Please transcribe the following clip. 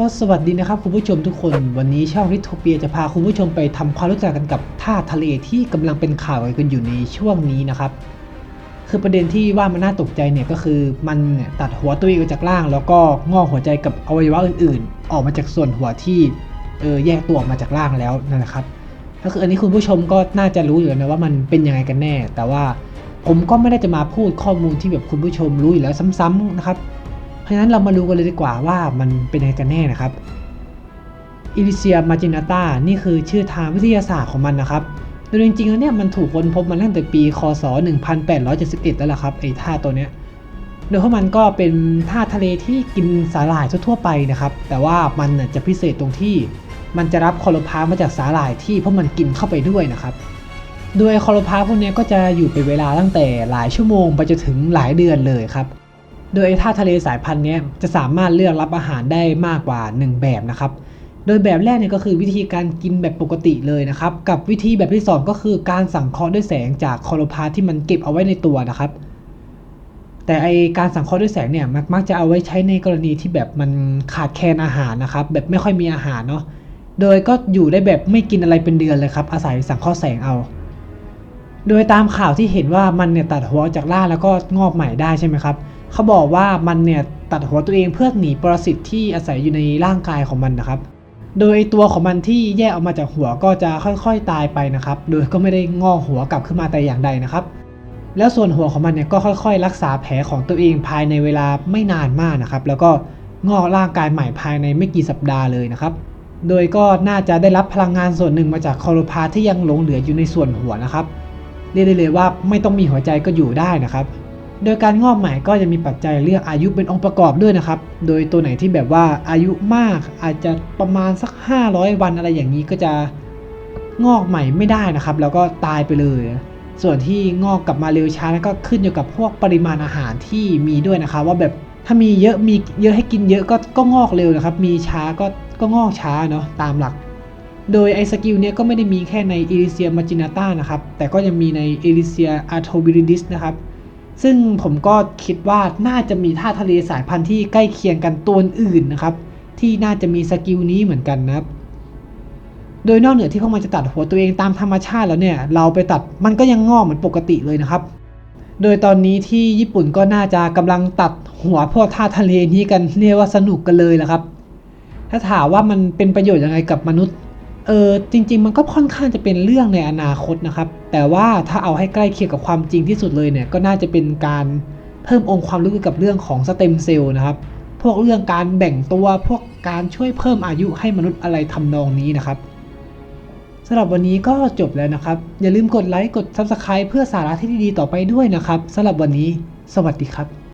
ก็สวัสดีนะครับคุณผู้ชมทุกคน วันนี้ช่องริทโทเปียจะพาคุณผู้ชมไปทำความรู้จักกันกับท่าทะเลที่กำลังเป็นข่าวกันอยู่ในช่วงนี้นะครับ คือประเด็นที่ว่ามันน่าตกใจเนี่ยก็คือมันตัดหัวตัวเองออกจากล่าง แล้วก็งอกหัวใจกับอวัยวะอื่นๆ ออกมาจากส่วนหัวที่เออแยกตัวออกมาจากล่างแล้วนั่นแหละครับก็คืออันนี้คุณผู้ชมก็น่าจะรู้อยู่แล้วนะว่ามันเป็นยังไงกันแน่ แต่ว่าผมก็ไม่ได้จะมาพูดข้อมูลที่แบบคุณผู้ชมรู้อยู่แล้วซ้ำๆนะครับ เพราะฉะนั้นเรามาดูกันเลยดีกว่าว่ามันเป็นยังไงกันแน่นะครับอิลิเซียมาจินาตานี่คือชื่อทางวิทยาศาสตร์ของมันนะครับโดยจริงๆแล้วเนี่ยมันถูกค้นพบมาตั้งแต่ปี คศ 1871 แล้วล่ะครับไอ้ท่าตัวเนี้ยโดยเพราะมันก็เป็นท่าทะเลที่กินสาหร่ายทั่วไปนะครับ แต่ว่ามันจะพิเศษตรงที่ มันจะรับคอโรพาส์มาจากสาหร่ายที่พวกมันกินเข้าไปด้วยนะครับ โดยคอโรพาส์พวกนี้ก็จะอยู่เป็นเวลาตั้งแต่หลายชั่วโมงไปจนถึงหลายเดือนเลยครับ โดยไอ้ท่าทะเลสายพันธุ์นี้จะสามารถเลือกรับอาหารได้มากกว่า 1 แบบนะครับ โดยแบบแรกเนี่ยก็คือวิธีการกินแบบปกติเลยนะครับ กับวิธีแบบที่สองก็คือการสังเคราะห์ด้วยแสงจากคลอโรพาที่มันเก็บเอาไว้ในตัวนะครับ แต่ไอการสังเคราะห์ด้วยแสงเนี่ยมักจะเอาไว้ใช้ในกรณีที่แบบมันขาดแคลนอาหารนะครับ แบบไม่ค่อยมีอาหารเนาะ โดยก็อยู่ได้แบบไม่กินอะไรเป็นเดือนเลยครับ อาศัยสังเคราะห์แสงเอาโดยตามข่าวที่เห็นว่ามันเนี่ยตัดหัวจากล่าแล้วก็งอกใหม่ได้ใช่ไหมครับ เขาบอกว่ามันเนี่ยตัดหัวตัวเองเพื่อหนีปรสิตที่อาศัยอยู่ในร่างกายของมันนะครับ โดยตัวของมันที่แยกออกมาจากหัวก็จะค่อยๆตายไปนะครับ โดยก็ไม่ได้งอกหัวกลับขึ้นมาแต่อย่างใดนะครับ แล้วส่วนหัวของมันเนี่ยก็ค่อยๆ รักษาแผลของตัวเองภายในเวลาไม่นานมากนะครับ แล้วก็งอกร่างกายใหม่ภายในไม่กี่สัปดาห์เลยนะครับ โดยก็น่าจะได้รับพลังงานส่วนหนึ่งมาจากคอโรพาสที่ยังหลงเหลืออยู่ในส่วนหัวนะครับ เรียกได้เลยว่าไม่ต้องมีหัวใจก็อยู่ได้นะครับ โดยการงอกใหม่ก็จะมีปัจจัยเรื่องอายุเป็นองค์ประกอบด้วยนะครับ โดยตัวไหนที่แบบว่าอายุมากอาจจะประมาณสัก 500 วันอะไรอย่างนี้ก็จะงอกใหม่ไม่ได้นะครับ แล้วก็ตายไปเลย ส่วนที่งอกกลับมาเร็วช้านั้นก็ขึ้นอยู่กับพวกปริมาณอาหารที่มีด้วยนะครับ ว่าแบบถ้ามีเยอะมีเยอะให้กินเยอะก็ก็งอกเร็วนะครับ มีช้าก็ก็งอกช้าเนาะตามหลัก โดยไอสกิลเนี่ยก็ไม่ได้มีแค่ในเอลิเซียมาจินาตานะครับ แต่ก็ยังมีในเอลิเซียอาร์โทบิริดิสนะครับ ซึ่งผมก็คิดว่าน่าจะมีท่าทะเลสายพันธุ์ที่ใกล้เคียงกันตัวอื่นนะครับ ที่น่าจะมีสกิลนี้เหมือนกันนะครับ โดยนอกเหนือที่พวกมันจะตัดหัวตัวเองตามธรรมชาติแล้วเนี่ย เราไปตัดมันก็ยังงอกเหมือนปกติเลยนะครับ โดยตอนนี้ที่ญี่ปุ่นก็น่าจะกำลังตัดหัวพวกท่าทะเลนี้กันเรียกว่าสนุกกันเลยละครับ ถ้าถามว่ามันเป็นประโยชน์ยังไงกับมนุษย์ เออจริง ๆ มันก็ค่อนข้างจะเป็นเรื่องในอนาคตนะครับ แต่ว่าถ้าเอาให้ใกล้เคียงกับความจริงที่สุดเลยเนี่ยก็น่าจะเป็นการเพิ่มองค์ความรู้เกี่ยวกับเรื่องของสเต็มเซลล์นะครับพวกเรื่องการแบ่งตัวพวกการช่วยเพิ่มอายุให้มนุษย์อะไรทำนองนี้นะครับสำหรับวันนี้ก็จบแล้วนะครับ อย่าลืมกดไลค์กด Subscribe เพื่อสาระที่ดีๆต่อไปด้วยนะครับสำหรับวันนี้ สวัสดีครับ